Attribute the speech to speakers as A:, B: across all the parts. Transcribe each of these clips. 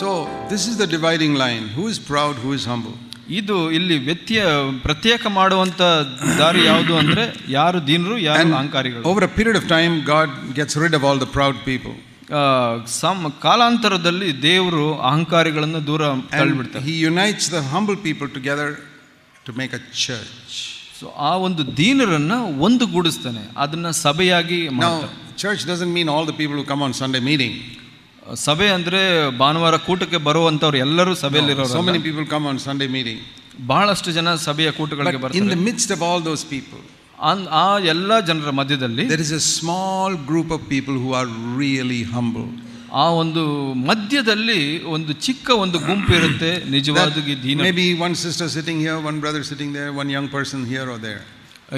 A: So this is the dividing line who is proud who is humble
B: ಇದು ಇಲ್ಲಿ ವ್ಯಕ್ತಿಯ ಪ್ರತ್ಯೇಕ ಮಾಡುವಂತ ದಾರಿ ಯಾವುದು ಅಂದ್ರೆ ಯಾರು ದೀನರು ಯಾರು ಅಹಂಕಾರಿಗಳು.
A: Over a period of time God gets rid of all the proud people
B: some ಕಾಲಾಂತರದಲ್ಲಿ ದೇವರು ಅಹಂಕಾರಿಗಳನ್ನು ದೂರ ತಳ್ಳಿಬಿಡ್ತಾರೆ.
A: He unites the humble people together to make a church
B: so ಆ ಒಂದು ದೀನರನ್ನು ಒಂದುಗೂಡಿಸ್ತಾನೆ. ಅದನ್ನು ಸಭೆಯಾಗಿ
A: church doesn't mean all the people come on Sunday meaning
B: ಸಭೆ ಅಂದರೆ ಭಾನುವಾರ ಕೂಟಕ್ಕೆ ಬರುವಂಥವ್ರು ಎಲ್ಲರೂ ಸಭೆಯಲ್ಲಿರೋ
A: so many people come on Sunday meeting
B: ಬಹಳಷ್ಟು ಜನ ಸಭೆಯ ಕೂಟಗಳಿಗೆ
A: ಬರ್ತಾರೆ in the midst of all those people
B: on ಆ ಎಲ್ಲ ಜನರ ಮಧ್ಯದಲ್ಲಿ
A: there is a small group of people who are really humble
B: ಆ ಒಂದು ಮಧ್ಯದಲ್ಲಿ ಒಂದು ಚಿಕ್ಕ ಒಂದು ಗುಂಪು ಇರುತ್ತೆ ನಿಜವಾಗಿ ದೀನ.
A: Maybe one sister sitting here one brother sitting there one young person here or there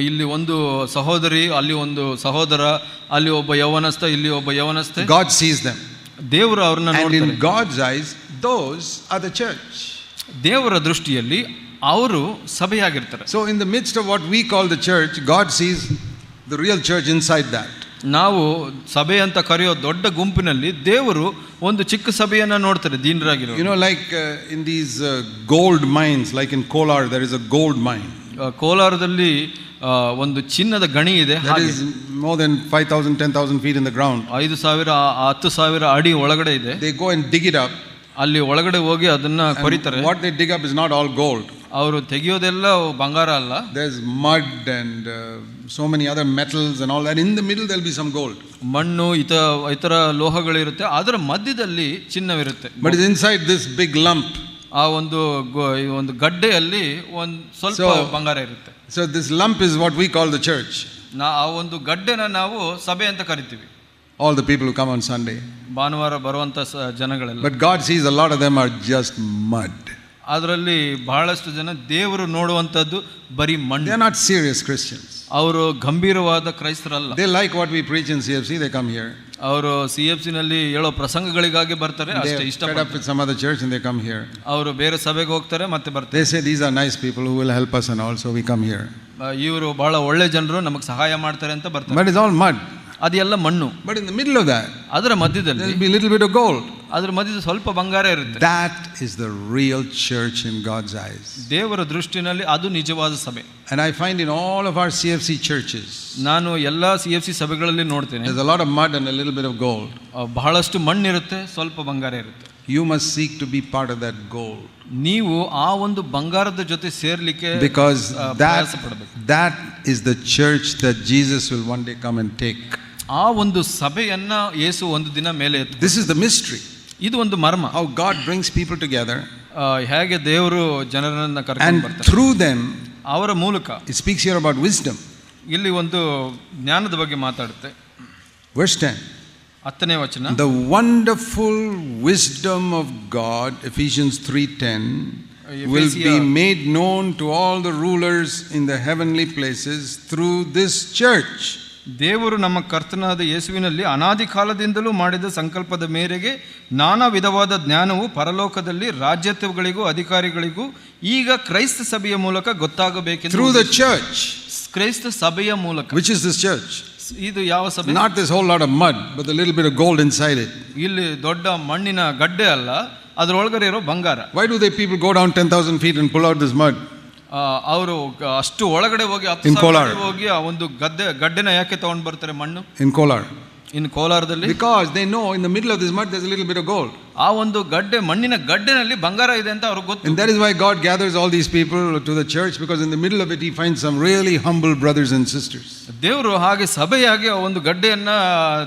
B: ಇಲ್ಲಿ ಒಂದು ಸಹೋದರಿ ಅಲ್ಲಿ ಒಂದು ಸಹೋದರ ಅಲ್ಲಿ ಒಬ್ಬ ಯವನಸ್ಥ ಇಲ್ಲಿ ಒಬ್ಬ ಯವನಸ್ಥ.
A: ಗಾಡ್ ಸೀಸ್ ದಮ್
B: ದೇವರು ಅವರನ್ನ
A: in God's eyes those are the church
B: ದೇವರ ದೃಷ್ಟಿಯಲ್ಲಿ ಅವರು ಸಭೆಯಾಗಿರ್ತಾರೆ.
A: So in the midst of what we call the church God sees the real church inside that
B: ನಾವು ಸಭೆ ಅಂತ ಕರೆಯೋ ದೊಡ್ಡ ಗುಂಪಿನಲ್ಲಿ ದೇವರು ಒಂದು ಚಿಕ್ಕ ಸಭೆಯನ್ನು ನೋಡ್ತಾರೆ ದೀನರಾಗಿ
A: you know like in these gold mines like in Kolar there is a gold mine
B: ಕೋಲಾರದಲ್ಲಿ ಒಂದು ಚಿನ್ನದ ಗಣಿ ಇದೆ
A: more than 5,000, 10,000 feet in the ground.
B: ಐದು ಸಾವಿರ ಆ, ಹತ್ತು ಸಾವಿರ ಅಡಿ ಒಳಗಡೆ ಇದೆ
A: They go and dig it up.
B: ಅಲ್ಲಿ ಒಳಗಡೆ ಹೋಗಿ ಅದನ್ನ
A: And
B: ಕೊರಿತಾರೆ
A: what they dig up is not all gold.
B: ಅವರು ತೆಗೆಯೋದೆಲ್ಲ ಬಂಗಾರ ಅಲ್ಲ
A: There's mud and uh, so many other metals and all that. In the middle, there'll be some gold.
B: ಮಣ್ಣು ಇತ ಇತರ ಲೋಹಗಳಿರುತ್ತೆ ಅದರ ಮಧ್ಯದಲ್ಲಿ ಚಿನ್ನವಿರುತ್ತೆ
A: But it's inside this big lump.
B: ಆ ಒಂದು ಗೊ- ಈ ಒಂದು ಗಡ್ಡೆಯಲ್ಲಿ ಒಂದು ಸ್ವಲ್ಪ
A: So-
B: ಬಂಗಾರ ಇರುತ್ತೆ
A: So, this lump is what we call the church.
B: ನಾ ಆ ಒಂದು ಗಡ್ಡೆನ ನಾವು ಸಭೆ ಅಂತ ಕರಿತೀವಿ
A: All the people who come on Sunday.
B: ಭಾನುವಾರ ಬರುವಂತ ಜನಗಳೆಲ್ಲ
A: But God sees a lot of them are just mud.
B: ಅದರಲ್ಲಿ ಬಹಳಷ್ಟು ಜನ ದೇವರು ನೋಡುವಂಥದ್ದು ಬರೀ
A: they
B: are
A: not serious Christians.
B: ಅವರು ಗಂಭೀರವಾದ ಕ್ರೈಸ್ತರಲ್ಲ
A: They like what we preach in CFC, they come here.
B: ಅವರು ಸಿ ಎಫ್ನಲ್ಲಿ ಹೇಳೋ ಪ್ರಸಂಗಗಳಿಗಾಗಿ ಬರ್ತಾರೆ ಅಷ್ಟೇ ಇಷ್ಟ
A: some other church and they come here.
B: ಅವರು ಬೇರೆ ಸಭೆಗೆ ಹೋಗ್ತಾರೆ ಮತ್ತೆ ಬರ್ತಾರೆ
A: They say these are nice people who will help us and also we come here.
B: ಇವರು ಬಹಳ ಒಳ್ಳೆ ಜನರು ನಮಗೆ ಸಹಾಯ ಮಾಡ್ತಾರೆ ಅಂತ ಬರ್ತಾರೆ. ಅದೆಲ್ಲ ಮಣ್ಣು.
A: ಬಟ್ ಇನ್ ಮಿಡ್ಲ್ ಮಿಡಲ್
B: ಅದರ ಮಧ್ಯದಲ್ಲಿ
A: be little bit of gold
B: ಅದರ ಮಧ್ಯದ ಸ್ವಲ್ಪ ಬಂಗಾರ ಇರುತ್ತೆ.
A: That is the real church in God's eyes
B: ದೇವರ ದೃಷ್ಟಿನಲ್ಲಿ ಅದು ನಿಜವಾದ ಸಭೆ.
A: And I find in all of our CFC churches
B: ನಾನು ಎಲ್ಲಾ ಸಿ ಸಭೆಗಳಲ್ಲಿ ನೋಡ್ತೀನಿ
A: there is a lot of mud and a little bit of gold
B: ಬಹಳಷ್ಟು ಮಣ್ಣು ಇರುತ್ತೆ ಸ್ವಲ್ಪ ಬಂಗಾರ ಇರುತ್ತೆ.
A: You must seek to be part of that gold.
B: ನೀವು ಆ ಒಂದು ಬಂಗಾರದ ಜೊತೆ ಸೇರ್ಲಿಕ್ಕೆ
A: Because
B: ಆ,
A: that,
B: ಪ್ರಯಾಸ ಪಡಬೇಕು
A: that is the church that Jesus will one day come and take.
B: ಆ ಒಂದು ಸಭೆಯನ್ನ ಯೇಸು ಒಂದು ದಿನ ಮೇಲೆ ಎತ್ತು
A: This is the mystery.
B: ಇದು ಒಂದು ಮರ್ಮ
A: How God brings people together
B: ಆ, ಹೇಗೆ ದೇವರು ಜನರನ್ನ ಕರ್ಕೊಂಡು
A: and
B: ಬರ್ತಾರೆ
A: through them,
B: ಅವರ ಮೂಲಕ
A: it speaks here about wisdom.
B: ಇಲ್ಲಿ ಒಂದು ಜ್ಞಾನದ ಬಗ್ಗೆ ಮಾತಾಡುತ್ತೆ
A: Verse 10.
B: ಹತ್ತನೇ ವಚನ
A: the wonderful wisdom of God Ephesians 3:10, will be
B: be
A: made known to all the rulers in the heavenly places through this church.
B: ದೇವರು ನಮ್ಮ ಕರ್ತನಾದ ಯೇಸುವಿನಲ್ಲಿ ಅನಾದಿ ಕಾಲದಿಂದಲೂ ಮಾಡಿದ ಸಂಕಲ್ಪದ ಮೇರೆಗೆ ನಾನಾ ವಿಧವಾದ ಜ್ಞಾನವು ಪರಲೋಕದಲ್ಲಿ ರಾಜ್ಯತ್ವಗಳಿಗೂ ಅಧಿಕಾರಿಗಳಿಗೂ ಈಗ ಕ್ರೈಸ್ತ ಸಭೆಯ ಮೂಲಕ ಗೊತ್ತಾಗಬೇಕೆಂದು
A: Through the church.
B: ಕ್ರೈಸ್ತ ಸಭೆಯ ಮೂಲಕ
A: ವಿಚ್ ಇಸ್ ದಿಸ್ church?
B: ಇದು ಯಾವ ಸಭೆ
A: Not this whole lot of mud, but a little bit of gold inside it.
B: ಇಲ್ಲಿ ದೊಡ್ಡ ಮಣ್ಣಿನ ಗಡ್ಡೆ ಅಲ್ಲ ಅದರೊಳಗಡೆ ಇರೋ ಬಂಗಾರ
A: Why do they people go down 10,000 feet and pull out this mud?
B: ಅವರು ಅಷ್ಟು ಒಳಗಡೆ ಹೋಗಿ. ಅಡಿ ಹೋಗಿ ಆ ಒಂದು ಗದ್ದೆ ಗಡ್ಡೆನ ಯಾಕೆ ತಗೊಂಡ್ ಬರ್ತಾರೆ ಮಣ್ಣು
A: In Kolar.
B: ಇನ್ನು ಕೋಲಾರದಲ್ಲಿ
A: Because they know in the middle of this mud there's a little bit of gold.
B: ಆ ಒಂದು ಗಡ್ಡೆ ಮಣ್ಣಿನ ಗಡ್ಡೆನಲ್ಲಿ ಬಂಗಾರ ಇದೆ ಅಂತ ಅವ್ರಿಗೆ ಗೊತ್ತು
A: And that is why God gathers all these people to the church because in the middle of it He finds some really humble brothers and sisters.
B: ದೇವರು ಹಾಗೆ ಸಭೆಯಾಗಿ ಆ ಒಂದು ಗಡ್ಡೆಯನ್ನ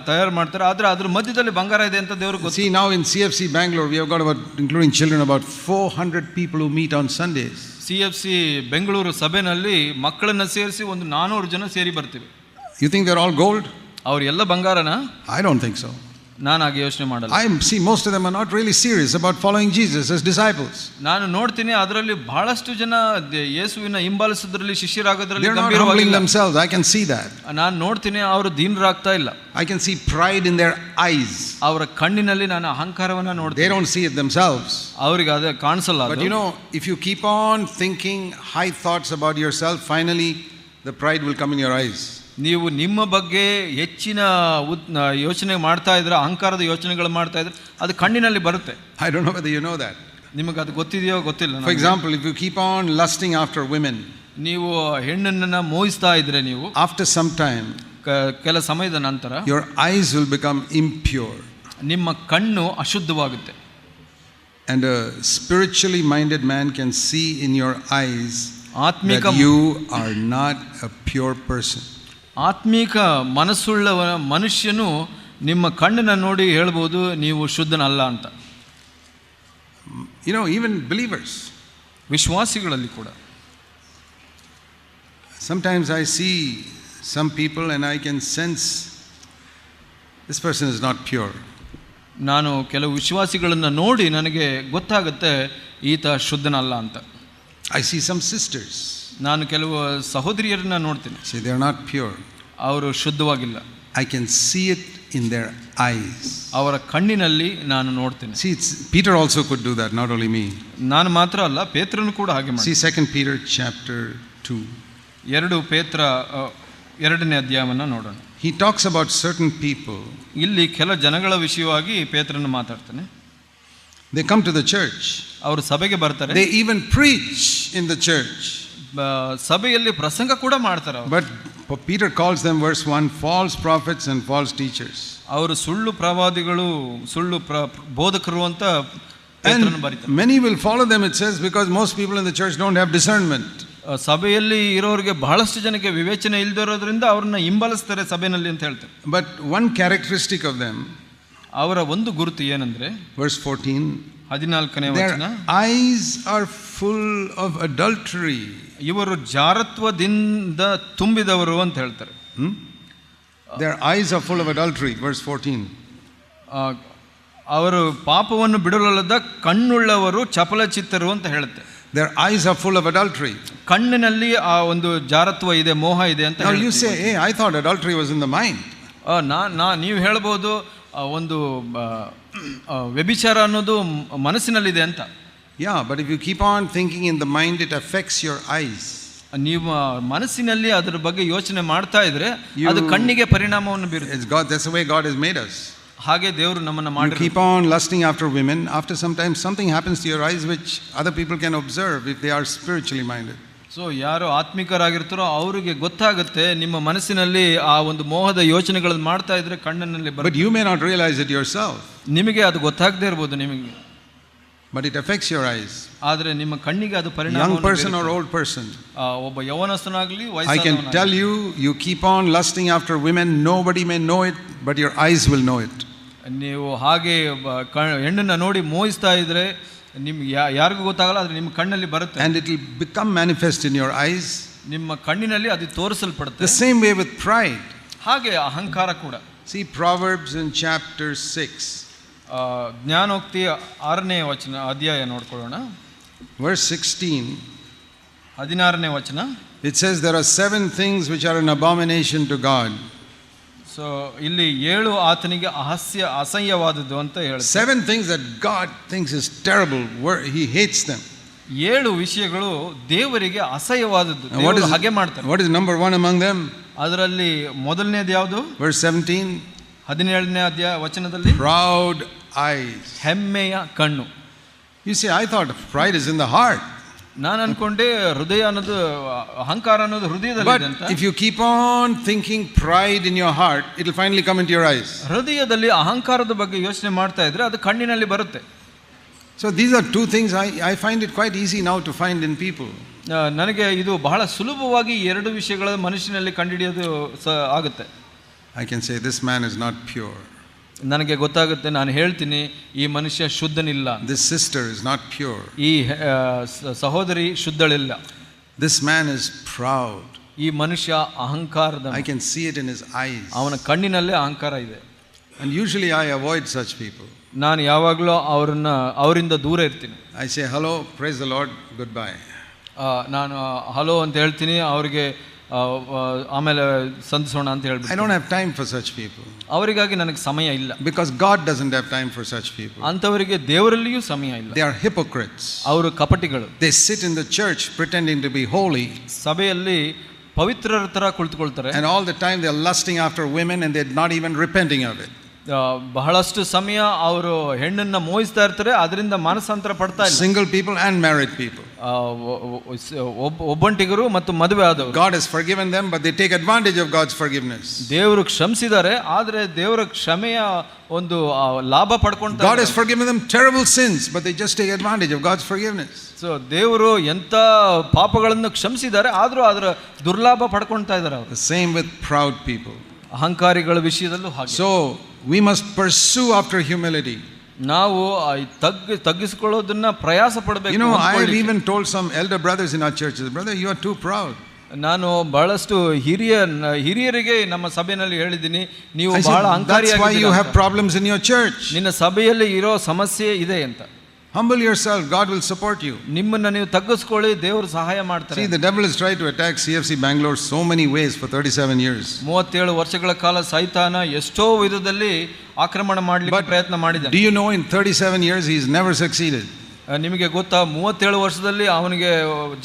B: ತಯಾರು ಮಾಡ್ತಾರೆ ಆದ್ರೆ ಅದ್ರ ಮಧ್ಯದಲ್ಲಿ ಬಂಗಾರ ಇದೆ ಅಂತ ದೇವ್ರಿಗೆ ಗೊತ್ತು
A: See, now in CFC Bangalore, we have got about, including children, about 400 people who meet on Sundays.
B: C F C Bengaluru ಸಭೆನಲ್ಲಿ ಮಕ್ಕಳನ್ನ ಸೇರಿಸಿ ಒಂದು ನಾನೂರು ಜನ ಸೇರಿ ಬರ್ತೀವಿ
A: You think they're all gold?
B: ಅವ್ರು ಎಲ್ಲ ಬಂಗಾರನ
A: I don't think so.
B: ನಾನು ಹಾಗೆ ಯೋಚನೆ ಮಾಡಲ್ಲ
A: I see most of them are not really serious about following Jesus as disciples.
B: ನಾನು ನೋಡ್ತೀನಿ ಅದರಲ್ಲಿ ಬಹಳಷ್ಟು ಜನ ದೆ- ಯೇಸುವಿನ ಹಿಂಬಾಲಿಸೋದ್ರಲ್ಲಿ ಶಿಷ್ಯರಾಗೋದ್ರಲ್ಲಿ
A: They're not humbling
B: ಗಂಭೀರವಾಗಿಲ್ಲ
A: themselves. I can see that.
B: ನಾನು ನೋಡ್ತೀನಿ ಅವರು ದೀನರಾಗ್ತಾ ಇಲ್ಲ
A: I can see pride in their eyes.
B: ಅವರ ಕಣ್ಣಿನಲ್ಲಿ ನಾನು ಅಹಂಕಾರವನ್ನ
A: They
B: ನೋಡ್ತೀನಿ
A: don't see it themselves.
B: ಅವ್ರಿಗೆ ಅದೇ ಕಾಣಿಸಲ್ಲ
A: But
B: ಅದು.
A: you know, if you keep on thinking high thoughts about yourself, finally the pride will come in your eyes.
B: ನೀವು ನಿಮ್ಮ ಬಗ್ಗೆ ಹೆಚ್ಚಿನ ಉತ್ ಯೋಚನೆ ಮಾಡ್ತಾ ಇದ್ರೆ ಅಹಂಕಾರದ ಯೋಚನೆಗಳು ಮಾಡ್ತಾ ಇದ್ರೆ ಅದು ಕಣ್ಣಿನಲ್ಲಿ ಬರುತ್ತೆ
A: I don't know whether you know that.
B: ನಿಮಗೆ ಅದು ಗೊತ್ತಿದೆಯೋ ಗೊತ್ತಿಲ್ಲ
A: For
B: ನನಗೆ.
A: example, if you keep on lusting after women,
B: ನೀವು ಹೆಣ್ಣನ್ನ ಮೋಹಿಸ್ತಾ ಇದ್ರೆ ನೀವು
A: after some time,
B: ಕ- ಕೆಲ ಸಮಯದ ನಂತರ
A: your eyes will become impure.
B: ನಿಮ್ಮ ಕಣ್ಣು ಅಶುದ್ಧವಾಗುತ್ತೆ
A: And a spiritually minded man can see in your eyes
B: ಆತ್ಮಿಕ
A: that you are not a pure person.
B: ಆತ್ಮೀಕ ಮನಸ್ಸುಳ್ಳವ ಮನುಷ್ಯನು ನಿಮ್ಮ ಕಣ್ಣನ್ನ ನೋಡಿ ಹೇಳ್ಬೋದು ನೀವು ಶುದ್ಧನಲ್ಲ ಅಂತ.
A: ಯುನೋ ಈವನ್ ಬಿಲೀವರ್ಸ್
B: ವಿಶ್ವಾಸಿಗಳಲ್ಲಿ ಕೂಡ.
A: Sometimes I see some people and I can sense this person is not pure
B: ನಾನು ಕೆಲವು ವಿಶ್ವಾಸಿಗಳನ್ನು ನೋಡಿ ನನಗೆ ಗೊತ್ತಾಗುತ್ತೆ ಈತ ಶುದ್ಧನಲ್ಲ ಅಂತ.
A: ಐ ಸಿ ಸಮ್ ಸಿಸ್ಟರ್ಸ್
B: ನಾನು ಕೆಲವು ಸಹೋದರಿಯರನ್ನ ನೋಡ್ತೀನಿ.
A: See they are not pure
B: ಅವರು ಶುದ್ಧವಾಗಿಲ್ಲ.
A: I can see it in their eyes
B: ಅವರ ಕಣ್ಣಿನಲ್ಲಿ ನಾನು ನೋಡ್ತೀನಿ.
A: See it's Peter also could do that not only me
B: ನಾನು ಮಾತ್ರ ಅಲ್ಲ ಪೇತ್ರನು ಕೂಡ ಹಾಗೆ ಮಾಡಿ
A: see second period chapter two
B: ಎರಡು ಪೇತ್ರ ಎರಡನೇ ಅಧ್ಯಾಯವನ್ನು ನೋಡೋಣ.
A: He talks about certain people
B: ಇಲ್ಲಿ ಕೆಲ ಜನಗಳ ವಿಷಯವಾಗಿ ಪೇತ್ರನ್ನು ಮಾತಾಡ್ತಾನೆ.
A: They come to the church
B: ಅವರು ಸಭೆಗೆ ಬರ್ತಾರೆ.
A: They even preach in the church.
B: ಸಭೆಯಲ್ಲಿ ಪ್ರಸಂಗ ಕೂಡ ಮಾಡ್ತಾರೆ.
A: But Peter calls them, verse 1, false prophets and false teachers.
B: ಅವರು ಸುಳ್ಳು ಪ್ರವಾದಿಗಳು ಸುಳ್ಳು ಬೋಧಕರು ಅಂತ
A: will follow them, it says, because most people in the church don't have discernment.
B: ಆ, ಸಭೆಯಲ್ಲಿ ಇರೋರಿಗೆ ಬಹಳಷ್ಟು ಜನಕ್ಕೆ ವಿವೇಚನೆ ಇಲ್ಲದಿರೋದ್ರಿಂದ ಅವ್ರನ್ನ ಹಿಂಬಲಿಸ್ತಾರೆ ಸಭೆಯಲ್ಲಿ ಅಂತ ಹೇಳ್ತಾರೆ
A: But one characteristic of them,
B: ಅವರ ಒಂದು ಗುರುತು ಏನಂದ್ರೆ
A: verse 14,
B: ಹದಿನಾಲ್ಕನೇ ವಚನ
A: eyes are full of adultery.
B: ಇವರು ಜಾರತ್ವದಿಂದ ತುಂಬಿದವರು ಅಂತ ಹೇಳ್ತಾರೆ
A: their eyes eyes full of adultery verse fourteen 14.
B: ಆ, ಅವರು ಪಾಪವನ್ನು ಬಿಡಲಲ್ಲದ ಕಣ್ಣುಳ್ಳವರು ಚಪಲಚಿತ್ತರು ಅಂತ ಹೇಳುತ್ತೆ
A: Their eyes are full of adultery.
B: ಕಣ್ಣಿನಲ್ಲಿ ಆ ಒಂದು ಜಾರತ್ವ ಇದೆ ಮೋಹ ಇದೆ ಅಂತ
A: you say a I thought I was in was mind the mind.
B: ಆ, ನಾ ನಾ ನೀವು ಹೇಳ್ಬೋದು ಒಂದು ವ್ಯಭಿಚಾರ ಅನ್ನೋದು ಮನಸ್ಸಿನಲ್ಲಿದೆ ಅಂತ
A: Yeah, but if you keep on thinking in the mind, it affects your eyes.
B: ನೀವು ಮನಸ್ಸಿನಲ್ಲಿ ಅದರ ಬಗ್ಗೆ ಯೋಚನೆ ಮಾಡ್ತಾ ಇದ್ರೆ ಅದು ಕಣ್ಣಿಗೆ ಪರಿಣಾಮವನ್ನು ಹಾಗೆ ದೇವರು ನಮ್ಮನ್ನು ಮಾಡಿ
A: keep on lasting after women after some time something happens your eyes which other people can observe if they are spiritually minded
B: so ಯಾರು ಆತ್ಮಿಕರಾಗಿರ್ತಾರೋ ಅವರಿಗೆ ಗೊತ್ತಾಗುತ್ತೆ ನಿಮ್ಮ ಮನಸ್ಸಿನಲ್ಲಿ ಆ ಒಂದು ಮೋಹದ ಯೋಚನೆಗಳನ್ನು ಮಾಡ್ತಾ ಇದ್ರೆ ಕಣ್ಣಿನಲ್ಲಿ
A: but you may not realize it yourself
B: ನಿಮಗೆ ಅದು ಗೊತ್ತಾಗದೇ ಇರ್ಬೋದು ನಿಮಗೆ.
A: But it affects your eyes.
B: ಆದರೆ ನಿಮ್ಮ ಕಣ್ಣಿಗೆ ಅದು
A: Young
B: ಪರಿಣಾಮ
A: person or old person.
B: ಒಬ್ಬ ಯವನಸ್ಥನಾಗ್ಲಿ
A: I can tell
B: ವಯಸ್ಸಾದವನಾಗ್ಲಿ.
A: you, you keep on lusting after women, nobody may know it, but your eyes will know it.
B: ನೀವು ಹಾಗೆ ಬ- ಕ- ಹೆಣ್ಣನ್ನ ನೋಡಿ ಮೋಹಿಸ್ತಾ ಇದ್ರೆ ನಿಮ್ಗೆ ಯಾ- ಯಾರಿಗೂ ಗೊತ್ತಾಗಲ್ಲ ಆದರೆ ನಿಮ್ಮ ಕಣ್ಣಲ್ಲಿ ಬರುತ್ತೆ
A: And it will become manifest in your eyes.
B: ನಿಮ್ಮ ಕಣ್ಣಿನಲ್ಲಿ ಅದು ತೋರಿಸಲ್ಪಡುತ್ತೆ
A: The same way with pride.
B: ಹಾಗೆ ಅಹಂಕಾರ ಕೂಡ
A: See Proverbs in chapter 6,
B: ಆ, ಜ್ಞಾನೋಕ್ತಿ ಆರನೇ ವಚನ ಅಧ್ಯಾಯ ನೋಡ್ಕೊಳ್ಳೋಣ.
A: ವರ್ಸ್ ಸಿಕ್ಸ್ಟೀನ್
B: ಹದಿನಾರನೇ ವಚನ.
A: It says there are seven things which are an abomination to God
B: so ಇಲ್ಲಿ ಏಳು ಆತನಿಗೆ ಅಹಸ್ಯ ಅಸಹ್ಯವಾದದ್ದು ಅಂತ ಹೇಳಿ
A: seven things that God things is terrible he hates them
B: ಏಳು ವಿಷಯಗಳು ದೇವರಿಗೆ ಅಸಹ್ಯವಾದದ್ದು. ಹಾಗೆ ಮಾಡ್ತಾರೆ.
A: What is number one among them
B: ಅದರಲ್ಲಿ ಮೊದಲನೇದು ಯಾವುದು?
A: ವರ್ಸ್ ಸೆವೆಂಟೀನ್
B: ಹದಿನೇಳನೇ ಅಧ್ಯಾಯ ವಚನದಲ್ಲಿ.
A: Proud eyes.
B: ಹೆಮ್ಮೆಯ ಕಣ್ಣು
A: You say, I thought pride is in the heart.
B: ನಾನು ಅನ್ಕೊಂಡೆ ಹೃದಯ ಅನ್ನೋದು ಅಹಂಕಾರ ಅನ್ನೋದು ಹೃದಯದಲ್ಲಿ
A: But
B: ಇದೆ ಅಂತ
A: if you keep on thinking pride in your heart, it will finally come into your eyes.
B: ಹೃದಯದಲ್ಲಿ ಅಹಂಕಾರದ ಬಗ್ಗೆ ಯೋಚನೆ ಮಾಡ್ತಾ ಇದ್ರೆ ಅದು ಕಣ್ಣಿನಲ್ಲಿ ಬರುತ್ತೆ
A: So these are two things I, I find it quite easy now to find in people.
B: ಆ, ನನಗೆ ಇದು ಬಹಳ ಸುಲಭವಾಗಿ ಈ ಎರಡು ವಿಷಯಗಳ ಮನುಷ್ಯನಲ್ಲಿ ಕಂಡುಹಿಡಿಯೋದು ಸ ಆಗುತ್ತೆ
A: I can say, This man is not pure.
B: ನನಗೆ ಗೊತ್ತಾಗುತ್ತೆ ನಾನು ಹೇಳ್ತೀನಿ ಈ ಮನುಷ್ಯ ಶುದ್ಧನಿಲ್ಲ.
A: This sister is not pure.
B: ಈ ಸಹೋದರಿ ಶುದ್ಧಳಿಲ್ಲ.
A: ದಿಸ್ ಮ್ಯಾನ್ ಇಸ್ ಪ್ರೌಡ್
B: ಈ ಮನುಷ್ಯ ಅಹಂಕಾರದ
A: I can see it in his eye
B: ಅವನ ಕಣ್ಣಿನಲ್ಲೇ ಅಹಂಕಾರ ಇದೆ.
A: And usually I avoid such people
B: ನಾನು ಯಾವಾಗಲೂ ಅವ್ರನ್ನ ಅವರಿಂದ ದೂರ ಇರ್ತೀನಿ.
A: I say hello praise the Lord, good
B: bye ನಾನು ಹಲೋ ಅಂತ ಹೇಳ್ತೀನಿ ಅವ್ರಿಗೆ ಆಮೇಲೆ ಸಂಧಿಸೋಣ ಅಂತ
A: I
B: ಹೇಳ್ಬಿಟ್ಟು
A: don't have time for such people.
B: ಅವರಿಗಾಗಿ ನನಗೆ ಸಮಯ ಇಲ್ಲ
A: Because God doesn't have time for such people.
B: ಅಂಥವರಿಗೆ ದೇವರಲ್ಲಿಯೂ ಸಮಯ ಇಲ್ಲ
A: They are hypocrites.
B: ಅವರು ಕಪಟಿಗಳು
A: They sit in the church pretending to be holy,
B: ಸಭೆಯಲ್ಲಿ ಪವಿತ್ರರ ತರ ಕುಳಿತುಕೊಳ್ತಾರೆ
A: And all the time they're lusting after women and they're not even repenting of it.
B: ಆ, ಬಹಳಷ್ಟು ಸಮಯ ಅವರು ಹೆಣ್ಣನ್ನು ಮೋಯಿಸ್ತಾ ಇರ್ತಾರೆ ಅದರಿಂದ ಮನಸ್ಸಂತರ ಪಡ್ತಾ ಇಲ್ಲ.
A: Single people and married people
B: ಒಬ್ಬ ಒಬ್ಬಂಟಿಗರು ಮತ್ತು ಮದುವೆ ಆದವರು.
A: God is forgiven them but they take advantage of God's forgiveness
B: ದೇವರು ಕ್ಷಮಿಸಿದ್ದಾರೆ ಆದರೆ ದೇವರ ಕ್ಷಮೆಯ ಒಂದು ಲಾಭ ಪಡ್ಕೊಂಡು
A: God is forgiven them terrible sins but they just take advantage of God's forgiveness
B: so ದೇವರು ಎಂಥ ಪಾಪಗಳನ್ನು ಕ್ಷಮಿಸಿದ್ದಾರೆ ಆದರೂ ಅದರ ದುರ್ಲಾಭ ಪಡ್ಕೊಳ್ತಾ ಇದ್ದಾರೆ ಅವರು.
A: ಸೇಮ್ ವಿತ್ ಪ್ರೌಡ್ ಪೀಪಲ್
B: ಅಹಂಕಾರಿಗಳ ವಿಷಯದಲ್ಲೂ ಹಾಗೆ.
A: So we must pursue after humility
B: ನಾವು ತಗ್ಗಿಸಿಕೊಳ್ಳೋದನ್ನ ಪ್ರಯಾಸ ಪಡಬೇಕು
A: no I told some elder brothers in our church brother you too proud
B: ನಾನು ಬಹಳಷ್ಟು ಹಿರಿಯ ಹಿರಿಯರಿಗೆ ನಮ್ಮ ಸಭೆಯಲ್ಲಿ ಹೇಳಿದ್ದೀನಿ ನೀವು ಬಹಳ
A: ಅಂಕಾರಿಯಾಗಿ you have problems in your church
B: ನಿನ್ನ ಸಭೆಯಲ್ಲಿ ಇರೋ ಸಮಸ್ಯೆ ಇದೆ ಅಂತ.
A: Humble yourself, God will support you.
B: ನಿಮ್ಮನ್ನ ನೀವು ತಗ್ಗಿಸ್ಕೊಳ್ಳಿ ದೇವರು ಸಹಾಯ ಮಾಡ್ತಾರೆ
A: See, the devil has tried to attack CFC Bangalore so many ways for 37 years.
B: ಮೂವತ್ತೇಳು ವರ್ಷಗಳ ಕಾಲ ಸೈತಾನ ಎಷ್ಟೋ ವಿಧದಲ್ಲಿ ಆಕ್ರಮಣ ಮಾಡ್ಲಿಕ್ಕೆ
A: But
B: ಪ್ರಯತ್ನ ಮಾಡಿದ್ದಾನೆ
A: Do you know in 37 years he's never succeeded?
B: ಆ, ನಿಮಗೆ ಗೊತ್ತಾ ಮೂವತ್ತೇಳು ವರ್ಷದಲ್ಲಿ ಅವನಿಗೆ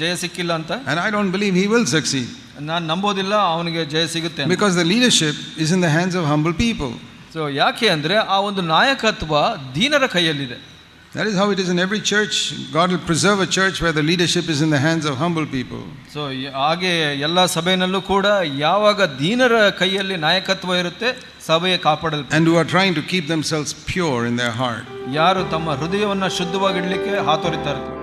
B: ಜಯ ಸಿಕ್ಕಿಲ್ಲ ಅಂತ
A: And I don't believe he will succeed
B: ನಾನು ನಂಬೋದಿಲ್ಲ ಅವನಿಗೆ ಜಯ ಸಿಗುತ್ತೆ ಅಂತ.
A: because the leadership is in the hands of humble people.
B: ಸೊ ಯಾಕೆ ಅಂದ್ರೆ ಆ ಒಂದು ನಾಯಕತ್ವ ದೀನರ ಕೈಯಲ್ಲಿದೆ
A: That is how it is in every church. God will preserve a church where the leadership is in the hands of humble people.
B: So ಹಾಗೆ ಎಲ್ಲ ಸಭೆಯಲ್ಲೂ ಕೂಡ ಯಾವಾಗ ದೀನರ ಕೈಯಲ್ಲಿ ನಾಯಕತ್ವ ಇರುತ್ತೆ ಸಭೆ ಕಾಪಾಡಲ್
A: And who are trying to keep themselves pure in their heart.
B: ಯಾರು ತಮ್ಮ ಹೃದಯವನ್ನ ಶುದ್ಧವಾಗಿಡ್ಲಿಕ್ಕೆ ಹಾತೊರಿತಾ ಇರ್ತಾರೆ